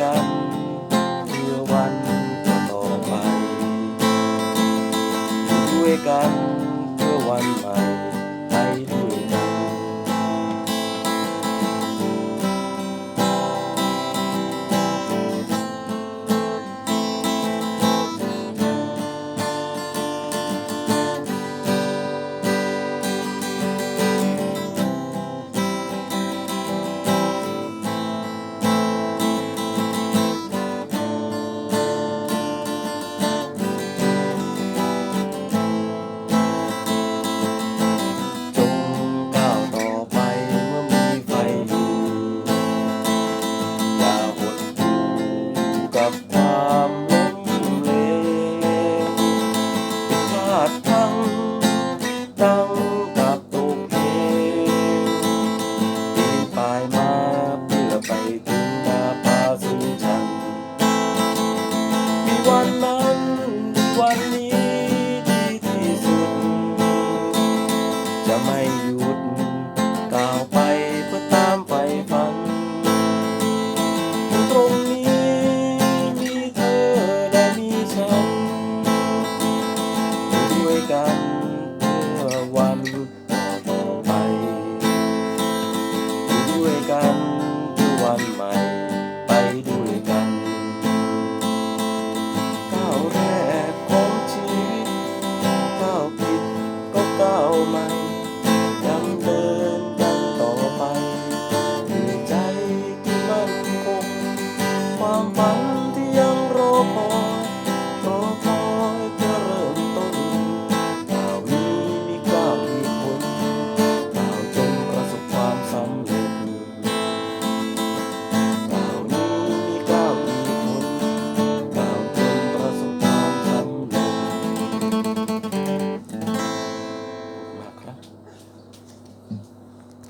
กันเพื่อวันต่อไปช่วยกันเพื่อวันใหม่ my love.